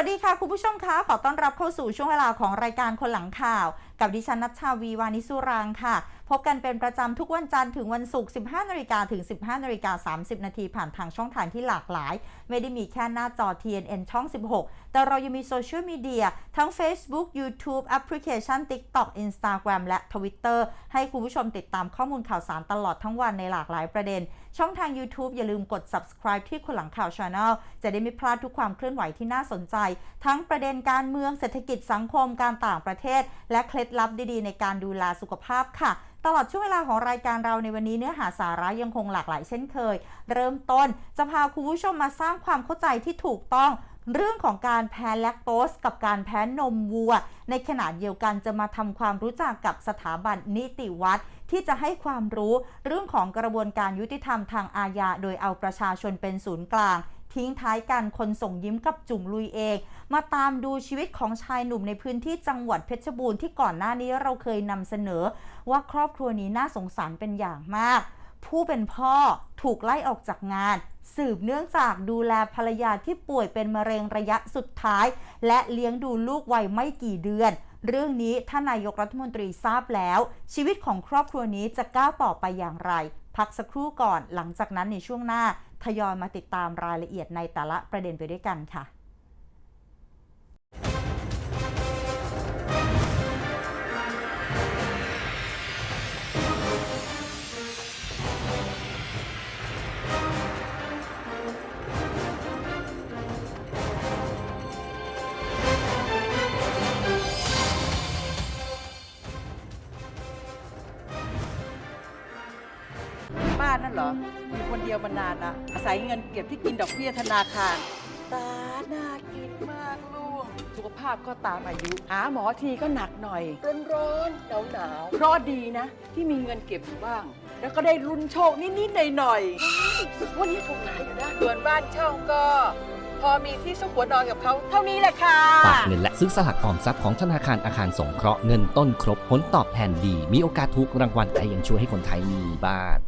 วัสดีค่ะ คุณผู้ชมคะขอต้อนรับเข้าสู่ช่วงเวลาของรายการคนหลังข่าว กับดิฉันนัชชาวีวานิสุรางค่ะ พบกันเป็นประจำทุกวันจันทร์ถึงวันศุกร์ 15นาฬิกาถึง 15นาฬิกา30 นาทีผ่านทางช่องทางที่หลากหลาย ไม่ได้มีแค่หน้าจอ TNN ช่อง 16 แต่เรายังมีโซเชียลมีเดียทั้ง Facebook YouTube แอปพลิเคชัน TikTok Instagram และ Twitter ให้คุณผู้ชมติดตามข้อมูลข่าวสารตลอดทั้งวันในหลากหลายประเด็น ช่องทาง YouTube อย่าลืมกด subscribe ที่คนหลังข่าว Channel จะได้ไม่พลาดทุกความเคลื่อนไหวที่น่าสนใจ ทั้งประเด็นการเมืองเศรษฐกิจสังคมการต่างประเทศ และเคล็ดลับดีๆ ในการดูแลสุขภาพค่ะ ตลอดช่วงเวลาของรายการเราในวันนี้เนื้อหาสาระยังคงหลากหลายเช่นเคย เริ่มต้นจะพาคุณผู้ชมมาสร้างความเข้าใจที่ถูกต้องเรื่องของการแพ้แลคโตสกับการแพ้นมวัว ในขณะเดียวกันจะมาทำความรู้จักกับสถาบันนิติวัตรที่จะให้ความรู้เรื่องของกระบวนการยุติธรรมทางอาญาโดยเอาประชาชนเป็นศูนย์กลาง ทิ้งท้ายกันคนส่งยิ้มกับจุ่มลุยเอง มาตามดูชีวิตของชายหนุ่มในพื้นที่จังหวัดเพชรบูรณ์ที่ก่อนหน้านี้เราเคยนำเสนอ ว่าครอบครัวนี้น่าสงสารเป็นอย่างมาก ผู้เป็นพ่อถูกไล่ออกจากงาน สืบเนื่องจากดูแลภรรยาที่ป่วยเป็นมะเร็งระยะสุดท้าย และเลี้ยงดูลูกวัยไม่กี่เดือนเรื่องนี้ท่านนายกรัฐมนตรีทราบแล้ว ชีวิตของครอบครัวนี้จะก้าวต่อไปอย่างไร พักสักครู่ก่อนหลังจากนั้นในช่วงหน้า ทยอยมาติดตามรายละเอียดในแต่ละประเด็นไปด้วยกันค่ะ เหรออยู่คนเดียวมานานละอาศัยเงินเก็บที่กินดอกเบี้ยธนาคาร ตาน่ากินมากลูก สุขภาพก็ตามอายุ หาหมอทีก็หนักหน่อย ร้อนร้อนหนาวหนาวเพราะดีนะ ที่มีเงินเก็บอยู่บ้าง แล้วก็ได้ลุ้นโชคนิดๆหน่อยๆวันนี้ถูกหลายอยู่นะส่วนบ้านเช่าก็ พอมีที่ซุกหัวนอนกับเขาเท่านี้แหละค่ะ ฝากเงินและซื้อสลากออมทรัพย์ของธนาคารอาคารสงเคราะห์เงินต้นครบ ผลตอบแทนดี มีโอกาสถูกรางวัลและยังช่วยให้คนไทยมีบ้าน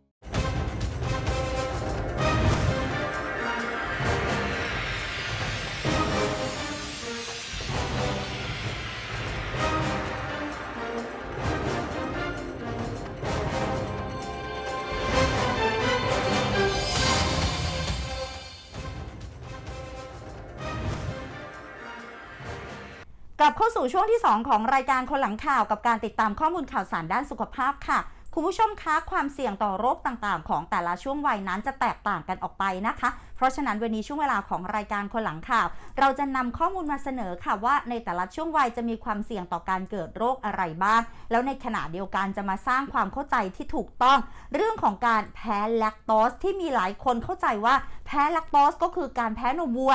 กลับเข้าสู่ช่วงที่ 2 ของรายการคนหลังข่าวกับการติดตามข้อมูลข่าวสารด้านสุขภาพค่ะ คุณผู้ชมคะความเสี่ยงต่อโรคต่างๆ ของแต่ละช่วงวัยนั้นจะแตกต่างกันออกไปนะคะ เพราะฉะนั้นวันนี้ช่วงเวลาของรายการคนหลังข่าว เราจะนำข้อมูลมาเสนอค่ะว่าในแต่ละช่วงวัยจะมีความเสี่ยงต่อการเกิดโรคอะไรบ้าง แล้วในขณะเดียวกันจะมาสร้างความเข้าใจที่ถูกต้อง เรื่องของการแพ้แลคโตสที่มีหลายคนเข้าใจว่าแพ้แลคโตสก็คือการแพ้นมวัว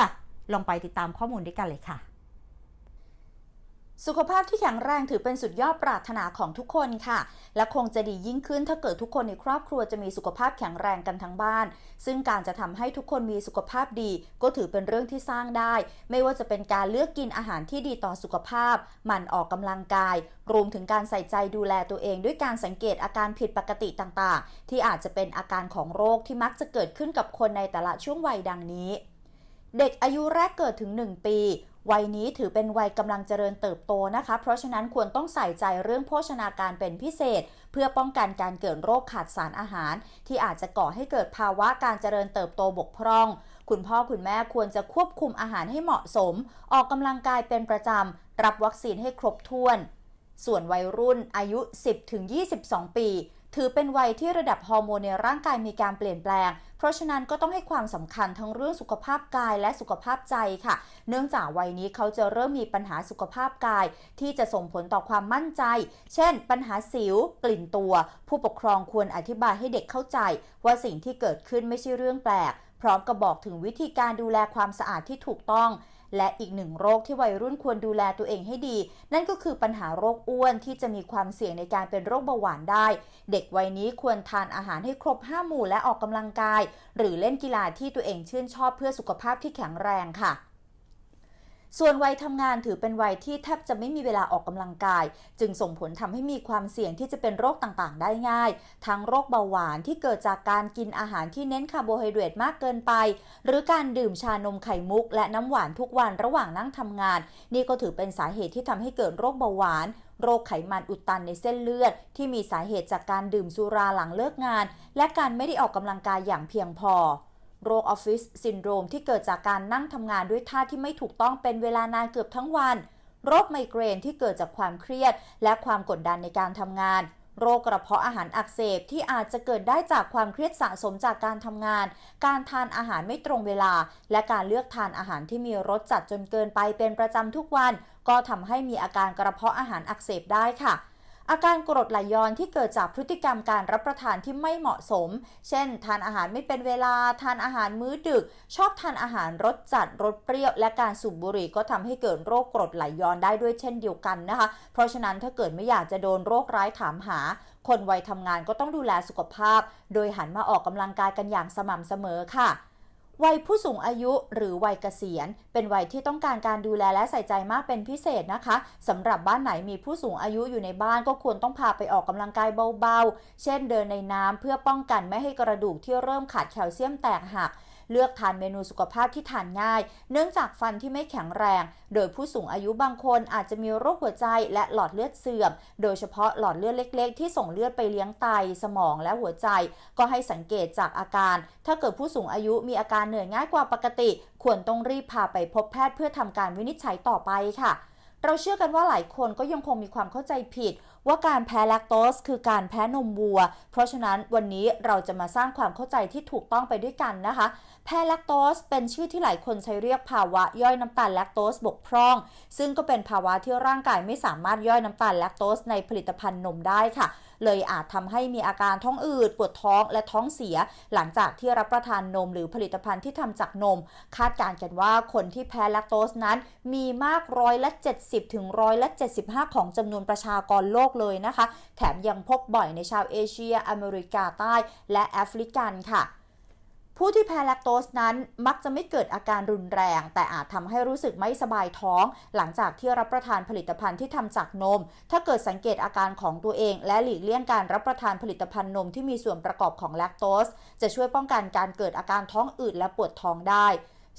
ลองไปติดตามข้อมูลด้วยกันเลยค่ะ สุขภาพที่แข็งแรงถือเป็นสุดยอดปรารถนาของทุกคนค่ะ และคงจะดียิ่งขึ้นถ้าเกิดทุกคนในครอบครัวจะมีสุขภาพแข็งแรงกันทั้งบ้าน ซึ่งการจะทำให้ทุกคนมีสุขภาพดี ก็ถือเป็นเรื่องที่สร้างได้ ไม่ว่าจะเป็นการเลือกกินอาหารที่ดีต่อสุขภาพ หมั่นออกกำลังกาย รวมถึงการใส่ใจดูแลตัวเอง ด้วยการสังเกตอาการผิดปกติต่างๆ ที่อาจจะเป็นอาการของโรคที่มักจะเกิดขึ้นกับคนในแต่ละช่วงวัยดังนี้เด็กอายุแรกเกิดถึง 1 ปี วัยนี้ถือเป็นวัยกำลังเจริญเติบโตนะคะ เพราะฉะนั้นควรต้องใส่ใจเรื่องโภชนาการเป็นพิเศษ เพื่อป้องกันการเกิดโรคขาดสารอาหาร ที่อาจจะก่อให้เกิดภาวะการเจริญเติบโตบกพร่อง คุณพ่อคุณแม่ควรจะควบคุมอาหารให้เหมาะสม ออกกำลังกายเป็นประจำรับวัคซีนให้ครบถ้วน ส่วนวัยรุ่นอายุ 10-22 ปี ถือเป็นวัยที่ระดับฮอร์โมนในร่างกายมีการเปลี่ยนแปลง เพราะฉะนั้นก็ต้องให้ความสำคัญทั้งเรื่องสุขภาพกายและสุขภาพใจค่ะ เนื่องจากวัยนี้เขาจะเริ่มมีปัญหาสุขภาพกาย ที่จะส่งผลต่อความมั่นใจ เช่น ปัญหาสิว กลิ่นตัว ผู้ปกครองควรอธิบายให้เด็กเข้าใจ ว่าสิ่งที่เกิดขึ้นไม่ใช่เรื่องแปลก พร้อมกับบอกถึงวิธีการดูแลความสะอาดที่ถูกต้อง และอีกหนึ่งโรคที่วัยรุ่นควรดูแลตัวเองให้ดี นั่นก็คือปัญหาโรคอ้วนที่จะมีความเสี่ยงในการเป็นโรคเบาหวานได้ เด็กวัยนี้ควรทานอาหารให้ครบ 5 หมู่และออกกำลังกาย หรือเล่นกีฬาที่ตัวเองชื่นชอบเพื่อสุขภาพที่แข็งแรงค่ะ ส่วนวัยทำงานถือเป็นวัยที่แทบจะไม่มีเวลาออกกำลังกาย จึงส่งผลทำให้มีความเสี่ยงที่จะเป็นโรคต่างๆ ได้ง่าย ทั้งโรคเบาหวานที่เกิดจากการกินอาหารที่เน้นคาร์โบไฮเดรตมากเกินไป หรือการดื่มชานมไข่มุก และน้ำหวานทุกวันระหว่างนั่งทำงาน นี่ก็ถือเป็นสาเหตุที่ทำให้เกิดโรคเบาหวานโรคไขมันอุดตันในเส้นเลือด ที่มีสาเหตุจากการดื่มสุราหลังเลิกงาน และการไม่ได้ออกกำลังกายอย่างเพียงพอ โรคออฟฟิศซินโดรมที่เกิดจากการนั่งทำงานด้วยท่าที่ไม่ถูกต้องเป็นเวลานานเกือบทั้งวัน โรคไมเกรนที่เกิดจากความเครียด และความกดดันในการทำงาน โรคกระเพาะอาหารอักเสบที่อาจจะเกิดได้จากความเครียดสะสมจากการทำงาน การทานอาหารไม่ตรงเวลา และการเลือกทานอาหารที่มีรสจัดจนเกินไปเป็นประจำทุกวัน ก็ทำให้มีอาการกระเพาะอาหารอักเสบได้ค่ะ อาการกรดไหลย้อนที่เกิดจากพฤติกรรมการรับประทานที่ไม่เหมาะสม เช่น ทานอาหารไม่เป็นเวลา ทานอาหารมื้อดึก ชอบทานอาหารรสจัดรสเปรี้ยว และการสูบบุหรี่ก็ทำให้เกิดโรคกรดไหลย้อนได้ด้วยเช่นเดียวกันนะคะ เพราะฉะนั้นถ้าเกิดไม่อยากจะโดนโรคร้ายถามหา คนวัยทำงานก็ต้องดูแลสุขภาพ โดยหันมาออกกำลังกายกันอย่างสม่ำเสมอค่ะ วัยผู้สูงอายุหรือวัยเกษียณ เป็นวัยที่ต้องการการดูแลและใส่ใจมากเป็นพิเศษนะคะสำหรับบ้านไหนมีผู้สูงอายุอยู่ในบ้านก็ควรต้องพาไปออกกำลังกายเบาๆ เช่นเดินในน้ำเพื่อป้องกันไม่ให้กระดูกที่เริ่มขาดแคลเซียมแตกหัก เลือกทานเมนูสุขภาพที่ทานง่าย เนื่องจากฟันที่ไม่แข็งแรง โดยผู้สูงอายุบางคนอาจจะมีโรคหัวใจและหลอดเลือดเสื่อม โดยเฉพาะหลอดเลือดเล็ก ๆ ที่ส่งเลือดไปเลี้ยงไต สมองและหัวใจ ก็ให้สังเกตจากอาการ ถ้าเกิดผู้สูงอายุมีอาการเหนื่อยง่ายกว่าปกติ ควรต้องรีบพาไปพบแพทย์เพื่อทำการวินิจฉัยต่อไปค่ะเราเชื่อกันว่าหลายคนก็ยังคงมีความเข้าใจผิด ว่าการแพ้แลคโตสคือการแพ้นมวัว เพราะฉะนั้นวันนี้เราจะมาสร้างความเข้าใจที่ถูกต้องไปด้วยกันนะคะ แพ้แลคโตสเป็นชื่อที่หลายคนใช้เรียกภาวะย่อยน้ำตาลแลคโตสบกพร่อง ซึ่งก็เป็นภาวะที่ร่างกายไม่สามารถย่อยน้ำตาลแลคโตสในผลิตภัณฑ์นมได้ค่ะ เลยอาจทำให้มีอาการท้องอืดปวดท้องและท้องเสีย หลังจากที่รับประทานนมหรือผลิตภัณฑ์ที่ทำจากนม คาดการณ์กันว่าคนที่แพ้แลคโตสนั้น มีมากร้อยละ 70 ถึงร้อยละ 75 ของจำนวนประชากรโลกเลยนะคะ แถมยังพบบ่อยในชาวเอเชีย อเมริกาใต้ และแอฟริกันค่ะ ผู้ที่แพ้แลคโตสนั้นมักจะไม่เกิดอาการรุนแรง แต่อาจทำให้รู้สึกไม่สบายท้อง หลังจากที่รับประทานผลิตภัณฑ์ที่ทำจากนม ถ้าเกิดสังเกตอาการของตัวเอง และหลีกเลี่ยงการรับประทานผลิตภัณฑ์นมที่มีส่วนประกอบของแลคโตส จะช่วยป้องกันการเกิดอาการท้องอืดและปวดท้องได้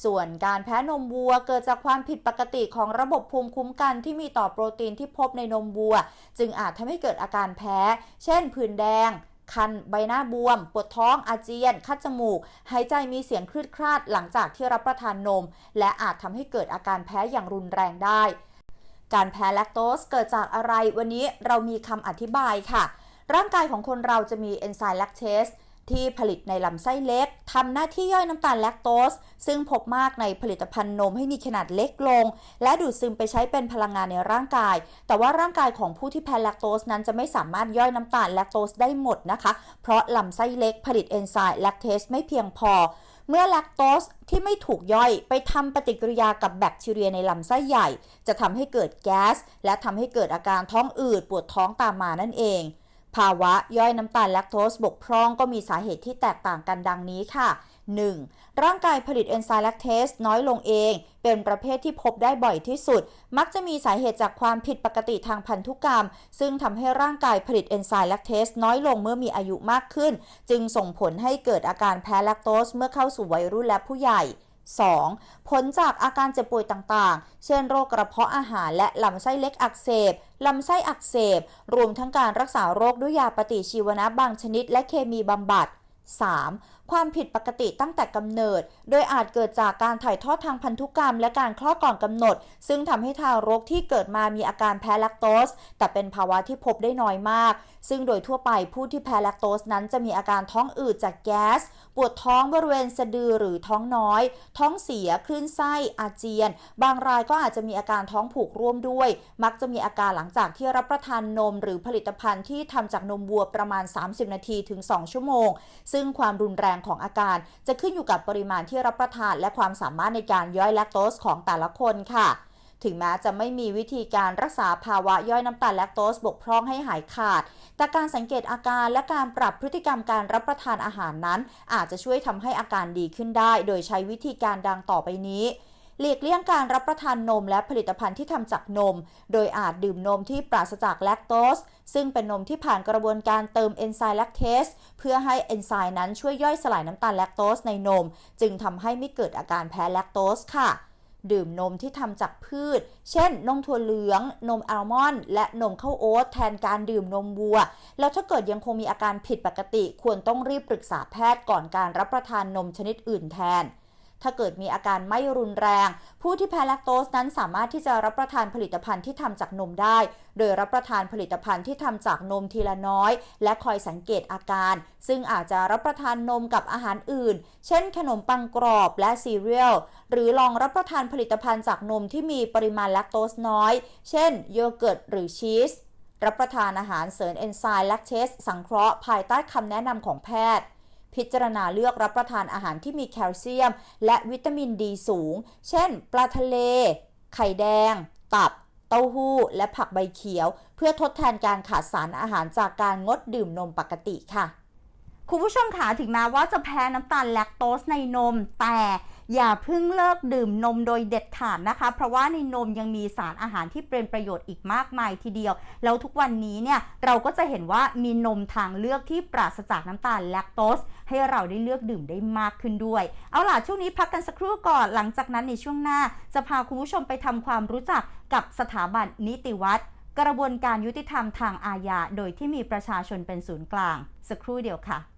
ส่วนการแพ้นมวัวเกิดจากความผิดปกติของระบบภูมิคุ้มกันที่มีต่อโปรตีนที่พบในนมวัว จึงอาจทำให้เกิดอาการแพ้ เช่นผื่นแดง คันใบหน้าบวม ปวดท้องอาเจียน คัดจมูก หายใจมีเสียงคลืดคลาดหลังจากที่รับประทานนม และอาจทำให้เกิดอาการแพ้อย่างรุนแรงได้ การแพ้แลคโตสเกิดจากอะไรวันนี้เรามีคำอธิบายค่ะ ร่างกายของคนเราจะมีเอนไซม์แลคเทส ที่ผลิตในลำไส้เล็กทำหน้าที่ย่อยน้ำตาลแลคโตส ซึ่งพบมากในผลิตภัณฑ์นมให้มีขนาดเล็กลง และดูดซึมไปใช้เป็นพลังงานในร่างกาย แต่ว่าร่างกายของผู้ที่แพ้แลคโตสนั้นจะไม่สามารถย่อยน้ำตาลแลคโตสได้หมดนะคะ เพราะลำไส้เล็กผลิตเอนไซม์แลคเทสไม่เพียงพอ เมื่อแลคโตสที่ไม่ถูกย่อยไปทำปฏิกิริยากับแบคทีเรียในลำไส้ใหญ่ จะทำให้เกิดแก๊สและทำให้เกิดอาการท้องอืดปวดท้องตามมานั่นเอง ภาวะย่อยน้ำตาลแลคโตสบกพร่องก็มีสาเหตุที่แตกต่างกันดังนี้ค่ะ 1. ร่างกายผลิตเอนไซม์แลคเทสน้อยลงเอง เป็นประเภทที่พบได้บ่อยที่สุด มักจะมีสาเหตุจากความผิดปกติทางพันธุกรรม ซึ่งทำให้ร่างกายผลิตเอนไซม์แลคเทสน้อยลงเมื่อมีอายุมากขึ้น จึงส่งผลให้เกิดอาการแพ้แลคโตสเมื่อเข้าสู่วัยรุ่นและผู้ใหญ่ 2. ผลจากอาการเจ็บป่วยต่างๆ เช่นโรคกระเพาะอาหารและลำไส้เล็กอักเสบ ลำไส้อักเสบ รวมทั้งการรักษาโรคด้วยยาปฏิชีวนะบางชนิดและเคมีบำบัด 3. ความผิดปกติตั้งแต่กำเนิด โดยอาจเกิดจากการถ่ายทอดทางพันธุกรรม และการคลอดก่อนกำหนด ซึ่งทำให้ทารกที่เกิดมามีอาการแพ้แลคโตส แต่เป็นภาวะที่พบได้น้อยมาก ซึ่งโดยทั่วไปผู้ที่แพ้แลคโตสนั้นจะมีอาการท้องอืดจากแก๊ส ปวดท้องบริเวณสะดือหรือท้องน้อย ท้องเสียคลื่นไส้อาเจียน บางรายก็อาจจะมีอาการท้องผูกร่วมด้วย มักจะมีอาการหลังจากที่รับประทานนม หรือผลิตภัณฑ์ที่ทำจากนมวัวประมาณ 30 นาทีถึง 2 ชั่วโมง ซึ่งความรุนแรงงของอาการ จะขึ้นอยู่กับปริมาณที่รับประทาน และความสามารถในการย่อยแลคโตสของแต่ละคนค่ะถึงแม้จะไม่มีวิธีการรักษาภาวะย่อยน้ำตาลแลคโตสบกพร่องให้หายขาด แต่การสังเกตอาการและการปรับพฤติกรรมการรับประทานอาหารนั้น อาจจะช่วยทำให้อาการดีขึ้นได้ โดยใช้วิธีการดังต่อไปนี้ หลีกเลี่ยงการรับประทานนมและผลิตภัณฑ์ที่ทำจากนม โดยอาจดื่มนมที่ปราศจากแลคโตส ซึ่งเป็นนมที่ผ่านกระบวนการเติมเอนไซม์แลคเทสเพื่อให้เอนไซม์นั้นช่วยย่อยสลายน้ำตาลแลคโตสในนม จึงทำให้ไม่เกิดอาการแพ้แลคโตสค่ะดื่มนมที่ทำจากพืช เช่น นมถั่วเหลือง นมอัลมอนด์ และนมข้าวโอ๊ตแทนการดื่มนมวัว แล้วถ้าเกิดยังคงมีอาการผิดปกติ ควรต้องรีบปรึกษาแพทย์ก่อนการรับประทานนมชนิดอื่นแทน ถ้าเกิดมีอาการไม่รุนแรง ผู้ที่แพ้แลคโตสนั้นสามารถที่จะรับประทานผลิตภัณฑ์ที่ทำจากนมได้ โดยรับประทานผลิตภัณฑ์ที่ทำจากนมทีละน้อย และคอยสังเกตอาการ ซึ่งอาจจะรับประทานนมกับอาหารอื่น เช่น ขนมปังกรอบและซีเรียล หรือลองรับประทานผลิตภัณฑ์จากนมที่มีปริมาณแลคโตสน้อย เช่น โยเกิร์ตหรือชีส รับประทานอาหารเสริมเอนไซม์แลคเทสสังเคราะห์ภายใต้คำแนะนำของแพทย์ พิจารณาเลือกรับประทานอาหารที่มีแคลเซียม และวิตามินดีสูง เช่น ปลาทะเล ไข่แดง ตับ เต้าหู้ และผักใบเขียว เพื่อทดแทนการขาดสารอาหารจากการงดดื่มนมปกติค่ะ คุณผู้ชมคะถึงแม้ว่าจะแพ้น้ำตาลแลคโตสในนมแต่ อย่าเพิ่งเลิกดื่มนมโดยเด็ดขาดนะคะ เพราะว่าในนมยังมีสารอาหารที่เป็นประโยชน์อีกมากมายทีเดียว แล้วทุกวันนี้เนี่ยเราก็จะเห็นว่ามีนมทางเลือกที่ปราศจากน้ำตาลแลคโตสให้เราได้เลือกดื่มได้มากขึ้นด้วย เอาล่ะช่วงนี้พักกันสักครู่ก่อน หลังจากนั้นในช่วงหน้า จะพาคุณผู้ชมไปทำความรู้จักกับสถาบันนิติวัตรกระบวนการยุติธรรมทางอาญาโดยที่มีประชาชนเป็นศูนย์กลาง สักครู่เดียวค่ะ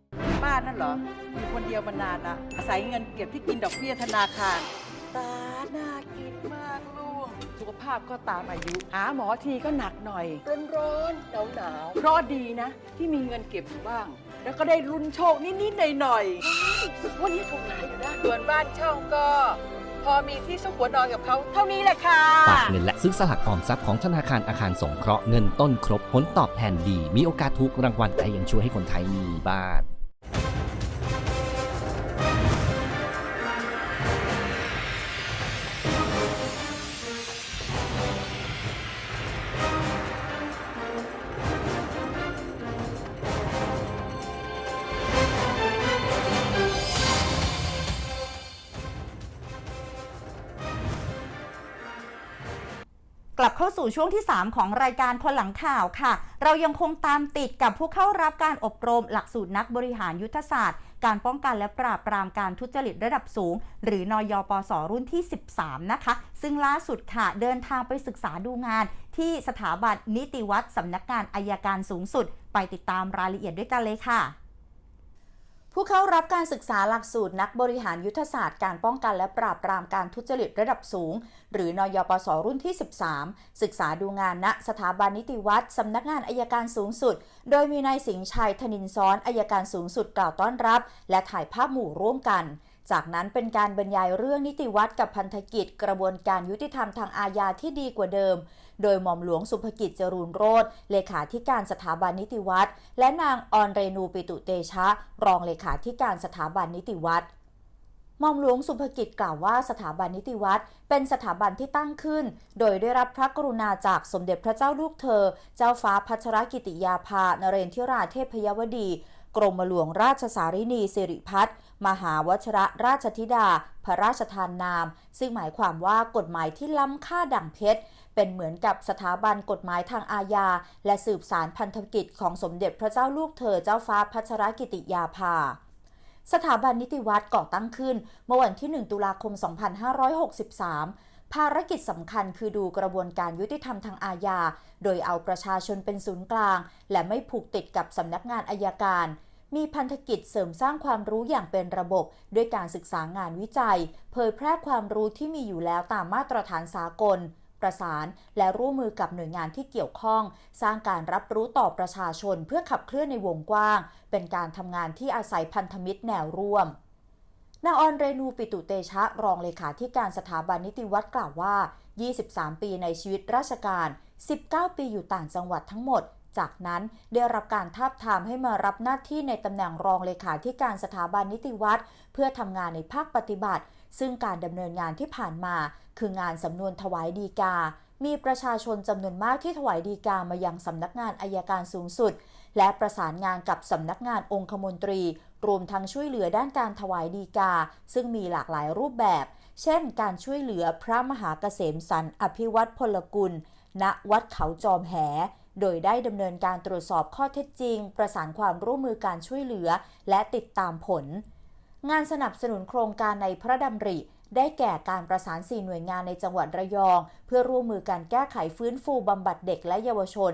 เหรอ อยู่คนเดียวมานานละอาศัยเงินเก็บที่กินดอกเบี้ยธนาคาร ตาน่ากินมากลูก สุขภาพก็ตามอายุ หาหมอทีก็หนักหน่อย ร้อนร้อนหนาวหนาวๆเพราะดีนะ ที่มีเงินเก็บอยู่บ้าง แล้วก็ได้ลุ้นโชคนิดๆหน่อยๆวันนี้ถูกหลายอยู่นะส่วนบ้านเช่าก็ พอมีที่ซุกหัวนอนกับเขาเท่านี้แหละค่ะ ฝากเงินและซื้อสลากออมทรัพย์ของธนาคารอาคารสงเคราะห์เงินต้นครบ ผลตอบแทนดี มีโอกาสถูกรางวัลและยังช่วยให้คนไทยมีบ้าน กลับเข้าสู่ช่วงที่ 3 ของรายการคนหลังข่าวค่ะ เรายังคงตามติดกับผู้เข้ารับการอบรมหลักสูตรนักบริหารยุทธศาสตร์ การป้องกันและปราบปรามการทุจริตระดับสูง หรือนอยปสรุ่นที่ 13 นะคะ ซึ่งล่าสุดค่ะเดินทางไปศึกษาดูงาน ที่สถาบันนิติวัตรสำนักงานอายการสูงสุด ไปติดตามรายละเอียดด้วยกันเลยค่ะ ผู้เข้ารับการศึกษาหลักสูตรนักบริหารยุทธศาสตร์การป้องกันและปราบปรามการทุจริตระดับสูง หรือนยปสรุ่นที่ 13 ศึกษาดูงานณสถาบันนิติวัตรสำนักงานอายการสูงสุด โดยมีนายสิงห์ชัยธนินซ้อนอายการสูงสุดกล่าวต้อนรับ และถ่ายภาพหมู่ร่วมกัน จากนั้นเป็นการบรรยายเรื่องนิติวัตรกับพันธกิจกระบวนการยุติธรรมทางอาญาที่ดีกว่าเดิม โดยหม่อมหลวงสุภกิจจรูนโรธเลขาธิการสถาบันนิติวัตรและนางออนเรนูปิตุเตชะ รองเลขาธิการสถาบันนิติวัตรหมอมหลวงสุภกิจกล่าวว่าสถาบันนิติวัตรเป็นสถาบันที่ตั้งขึ้น โดยได้รับพระกรุณาจากสมเด็จพระเจ้าลูกเธอ เจ้าฟ้าพัชรกิติยาภานเรนทิราเทพยวดี กรมหลวงราชสารินีสิริพัฒน์มหาวชรราชธิดา พระราชทานนาม ซึ่งหมายความว่ากฎหมายที่ล้ำค่าดั่งเพชร เป็นเหมือนกับสถาบันกฎหมายทางอาญา และสืบสารพันธกิจของสมเด็จพระเจ้าลูกเธอเจ้าฟ้าพัชรกิติยาภาสถาบันนิติวัตรก่อตั้งขึ้น เมื่อวันที่ 1 ตุลาคม 2563 ภารกิจสำคัญคือดูกระบวนการยุติธรรมทางอาญา โดยเอาประชาชนเป็นศูนย์กลาง และไม่ผูกติดกับสำนักงานอายการ มีพันธกิจเสริมสร้างความรู้อย่างเป็นระบบ ด้วยการศึกษางานวิจัย เผยแพร่ความรู้ที่มีอยู่แล้วตามมาตรฐานสากล ประสานและร่วมมือกับหน่วยงานที่เกี่ยวข้อง สร้างการรับรู้ต่อประชาชนเพื่อขับเคลื่อนในวงกว้าง เป็นการทำงานที่อาศัยพันธมิตรแนวร่วม นางออนเรนูปิตุเตชะรองเลขาธิการสถาบันนิติวัตรกล่าวว่า 23 ปีในชีวิตราชการ 19 ปีอยู่ต่างจังหวัดทั้งหมด จากนั้นได้รับการทาบทามให้มารับหน้าที่ในตำแหน่งรองเลขาธิการสถาบันนิติวัตรเพื่อทำงานในภาคปฏิบัติ ซึ่งการดำเนินงานที่ผ่านมา คืองานสำนวนถวายดีกา มีประชาชนจำนวนมากที่ถวายดีกามายังสำนักงานอายการสูงสุด และประสานงานกับสำนักงานองคมนตรี รวมทั้งช่วยเหลือด้านการถวายดีกา ซึ่งมีหลากหลายรูปแบบ เช่น การช่วยเหลือพระมหาเกษมสันอภิวัตพลกุล ณวัดเขาจอมแหโดยได้ดำเนินการตรวจสอบข้อเท็จจริง ประสานความร่วมมือการช่วยเหลือ และติดตามผล งานสนับสนุนโครงการในพระดำริ ได้แก่การประสานสี่หน่วยงานในจังหวัดระยอง เพื่อร่วมมือการแก้ไขฟื้นฟูบำบัดเด็กและเยาวชน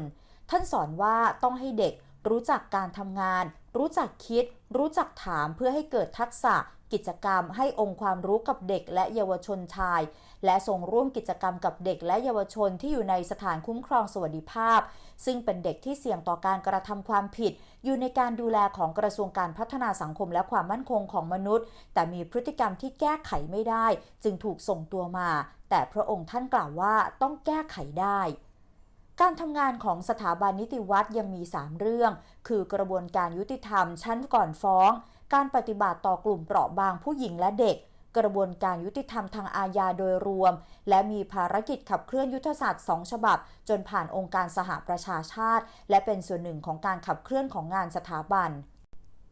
ท่านสอนว่าต้องให้เด็กรู้จักการทำงาน รู้จักคิด รู้จักถามเพื่อให้เกิดทักษะ กิจกรรมให้องค์ความรู้กับเด็กและเยาวชนชาย และส่งร่วมกิจกรรมกับเด็กและเยาวชนที่อยู่ในสถานคุ้มครองสวัสดิภาพ ซึ่งเป็นเด็กที่เสี่ยงต่อการกระทำความผิด อยู่ในการดูแลของกระทรวงการพัฒนาสังคมและความมั่นคงของมนุษย์ แต่มีพฤติกรรมที่แก้ไขไม่ได้ จึงถูกส่งตัวมา แต่พระองค์ท่านกล่าวว่าต้องแก้ไขได้การทำงานของสถาบันนิติวัตรยังมี 3 เรื่อง คือกระบวนการยุติธรรมชั้นก่อนฟ้อง การปฏิบัติต่อกลุ่มเปราะบางผู้หญิงและเด็ก กระบวนการยุติธรรมทางอาญาโดยรวม และมีภารกิจขับเคลื่อนยุทธศาสตร์ 2 ฉบับ จนผ่านองค์การสหประชาชาติ และเป็นส่วนหนึ่งของการขับเคลื่อนของงานสถาบัน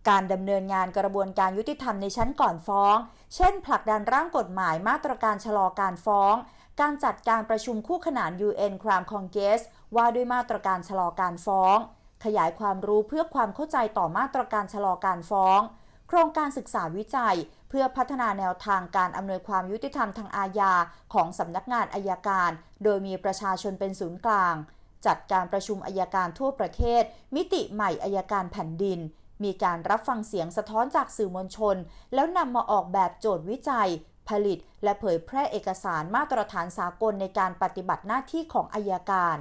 การดำเนินงานกระบวนการยุติธรรมในชั้นก่อนฟ้อง เช่น ผลักดันร่างกฎหมายมาตรการชะลอการฟ้อง การจัดการประชุมคู่ขนาน UN Crime Congress ว่าด้วยมาตรการชะลอการฟ้อง ขยายความรู้เพื่อความเข้าใจต่อมาตรการชะลอการฟ้อง โครงการศึกษาวิจัย เพื่อพัฒนาแนวทางการอำนวยความยุติธรรมทางอาญาของสำนักงานอายการ โดยมีประชาชนเป็นศูนย์กลาง จัดการประชุมอายการทั่วประเทศ มิติใหม่อายการแผ่นดิน มีการรับฟังเสียงสะท้อนจากสื่อมวลชน แล้วนำมาออกแบบโจทย์วิจัย ผลิต และเผยแพร่เอกสารมาตรฐานสากลในการปฏิบัติหน้าที่ของอายการ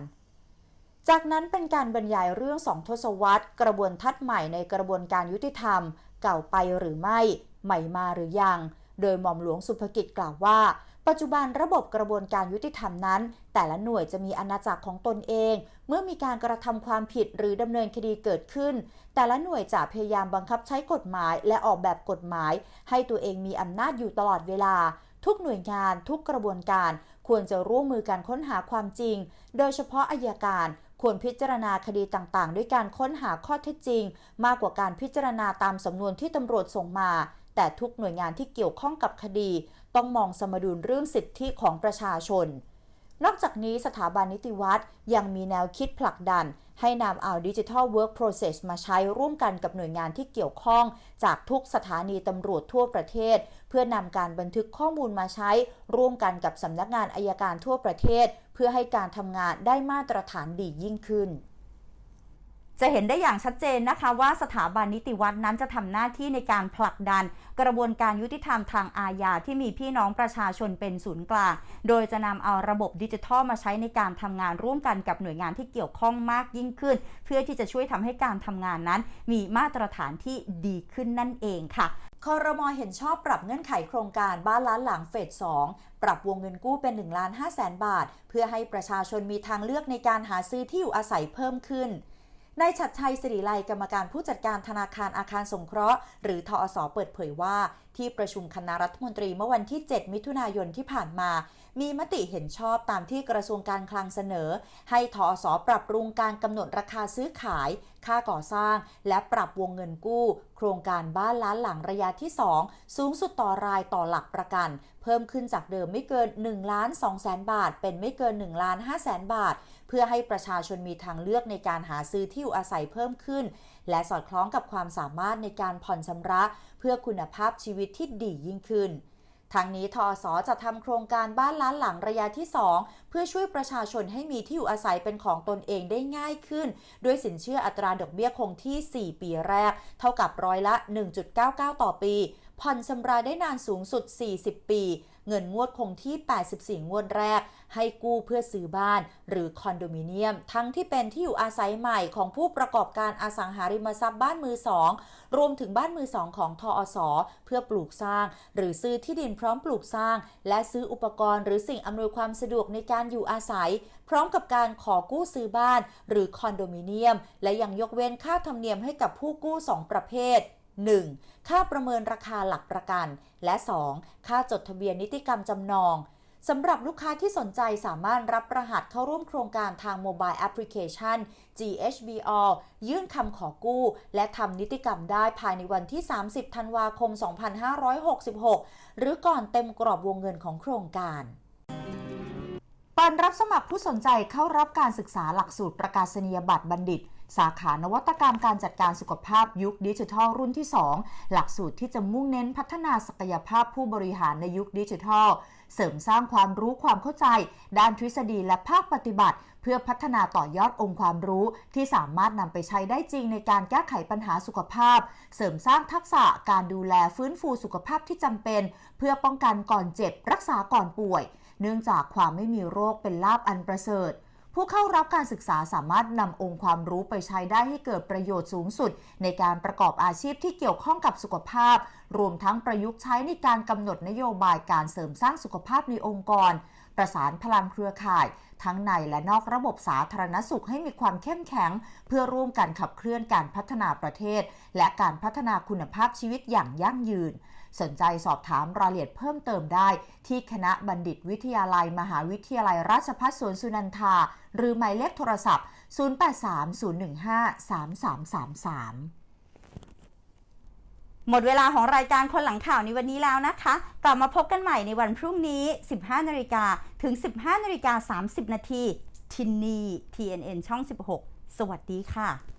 จากนั้นเป็นการบรรยายเรื่องสองทศวรรษ กระบวนทัศน์ใหม่ในกระบวนการยุติธรรม เก่าไปหรือไม่ ใหม่มาหรือยัง โดยหม่อมหลวงสุภกิจกล่าวว่า ปัจจุบันระบบกระบวนการยุติธรรมนั้น แต่ละหน่วยจะมีอาณาจักรของตนเอง เมื่อมีการกระทำความผิดหรือดำเนินคดีเกิดขึ้น แต่ละหน่วยจะพยายามบังคับใช้กฎหมาย และออกแบบกฎหมาย ให้ตัวเองมีอำนาจอยู่ตลอดเวลาทุกหน่วยงานทุกกระบวนการควรจะร่วมมือกันค้นหาความจริง โดยเฉพาะอายการควรพิจารณาคดีต่างๆ ด้วยการค้นหาข้อเท็จจริง มากกว่าการพิจารณาตามสำนวนที่ตำรวจส่งมา แต่ทุกหน่วยงานที่เกี่ยวข้องกับคดี ต้องมองสมดุลเรื่องสิทธิของประชาชน นอกจากนี้สถาบันนิติวัตรยังมีแนวคิดผลักดัน ให้นำเอาดิจิทัลเวิร์กโปรเซสมาใช้ร่วมกันกับหน่วยงานที่เกี่ยวข้อง จากทุกสถานีตำรวจทั่วประเทศ เพื่อนำการบันทึกข้อมูลมาใช้ ร่วมกันกับสำนักงานอายการทั่วประเทศ เพื่อให้การทำงานได้มาตรฐานดียิ่งขึ้น จะเห็นได้อย่างชัดเจนนะคะว่าสถาบันนิติวัฒน์นั้นจะทำหน้าที่ในการผลักดัน กระบวนการยุติธรรมทางอาญาที่มีพี่น้องประชาชนเป็นศูนย์กลาง โดยจะนำเอาระบบดิจิทัลมาใช้ในการทำงานร่วมกันกับหน่วยงานที่เกี่ยวข้องมากยิ่งขึ้น เพื่อที่จะช่วยทำให้การทำงานนั้น มีมาตรฐานที่ดีขึ้นนั่นเองค่ะคอรมอเห็นชอบปรับเงื่อนไขโครงการบ้านล้านหลังเฟส 2 ปรับวงเงินกู้เป็น1ล้าน5แสนบาท เพื่อให้ประชาชนมีทางเลือกในการหาซื้อที่อยู่อาศัยเพิ่มขึ้น นายชัดชัยสิริไลกรรมการผู้จัดการธนาคารอาคารสงเคราะห์ หรือทอสเปิดเผยว่า ที่ประชุมคณะรัฐมนตรีเมื่อวันที่ 7 มิถุนายนที่ผ่านมา มีมติเห็นชอบตามที่กระทรวงการคลังเสนอ ให้ทอสปรับปรุงการกำหนดราคาซื้อขาย ค่าก่อสร้าง และปรับวงเงินกู้ โครงการบ้านล้านหลังระยะที่ 2 สูงสุดต่อรายต่อหลักประกัน เพิ่มขึ้นจากเดิมไม่เกิน1ล้าน2แสนบาท เป็นไม่เกิน1ล้าน5แสนบาท เพื่อให้ประชาชนมีทางเลือกในการหาซื้อที่อยู่อาศัยเพิ่มขึ้น และสอดคล้องกับความสามารถในการผ่อนชำระ เพื่อคุณภาพชีวิตที่ดียิ่งขึ้น ทางนี้ทอสอจะทำโครงการบ้านล้านหลังระยะที่ 2 เพื่อช่วยประชาชนให้มีที่อยู่อาศัยเป็นของตนเองได้ง่ายขึ้น ด้วยสินเชื่ออัตราดอกเบี้ยคงที่ 4 ปีแรก เท่ากับร้อยละ 1.99 ต่อปี ผ่อนชำระได้นานสูงสุด 40 ปี เงินงวดคงที่ 84 งวดแรก ให้กู้เพื่อซื้อบ้าน หรือคอนโดมิเนียม ทั้งที่เป็นที่อยู่อาศัยใหม่ของผู้ประกอบการอสังหาริมทรัพย์บ้านมือสองรวมถึงบ้านมือสองของทอสเพื่อปลูกสร้าง หรือซื้อที่ดินพร้อมปลูกสร้าง และซื้ออุปกรณ์หรือสิ่งอำนวยความสะดวกในการอยู่อาศัย พร้อมกับการขอกู้ซื้อบ้าน หรือคอนโดมิเนียม และยังยกเว้นค่าธรรมเนียมให้กับผู้กู้ 2 ประเภท 1. ค่าประเมินราคาหลักประกัน และ 2. ค่าจดทะเบียนนิติกรรมจำนองสำหรับลูกค้าที่สนใจสามารถรับรหัสเข้าร่วมโครงการทางโมบายแอปพลิเคชัน GHBL ยื่นคำขอกู้ และทำนิติกรรมได้ภายในวันที่ 30 ธันวาคม 2566 หรือก่อนเต็มกรอบวงเงินของโครงการเปิดรับสมัครผู้สนใจเข้ารับการศึกษาหลักสูตรประกาศนียบัตรบัณฑิต สาขานวัตกรรมการจัดการสุขภาพยุคดิจิทัลรุ่นที่ 2 หลักสูตรที่จะมุ่งเน้นพัฒนาศักยภาพผู้บริหารในยุคดิจิทัล เสริมสร้างความรู้ความเข้าใจ ด้านทฤษฎีและภาคปฏิบัติ เพื่อพัฒนาต่อยอดองค์ความรู้ ที่สามารถนำไปใช้ได้จริงในการแก้ไขปัญหาสุขภาพ เสริมสร้างทักษะการดูแลฟื้นฟูสุขภาพที่จำเป็น เพื่อป้องกันก่อนเจ็บ รักษาก่อนป่วย เนื่องจากความไม่มีโรคเป็นลาบอันประเสริฐ ผู้เข้ารับการศึกษาสามารถนำองค์ความรู้ไปใช้ได้ให้เกิดประโยชน์สูงสุด ในการประกอบอาชีพที่เกี่ยวข้องกับสุขภาพ รวมทั้งประยุกต์ใช้ในการกำหนดนโยบายการเสริมสร้างสุขภาพในองค์กร ประสานพลังเครือข่าย ทั้งในและนอกระบบสาธารณสุขให้มีความเข้มแข็ง เพื่อร่วมกันขับเคลื่อนการพัฒนาประเทศ และการพัฒนาคุณภาพชีวิตอย่างยั่งยืน สนใจสอบถามรายละเอียดเพิ่มเติมได้ ที่คณะบัณฑิตวิทยาลัย มหาวิทยาลัยราชภัฏสวนสุนันทา หรือหมายเลขโทรศัพท์ 0830153333หมดเวลาของรายการคนหลังข่าวในวันนี้แล้วนะคะ กลับมาพบกันใหม่ในวันพรุ่งนี้ 15 นาฬิกาถึง 15 นาฬิกา 30 นาทีทินนี TNN ช่อง 16 สวัสดีค่ะ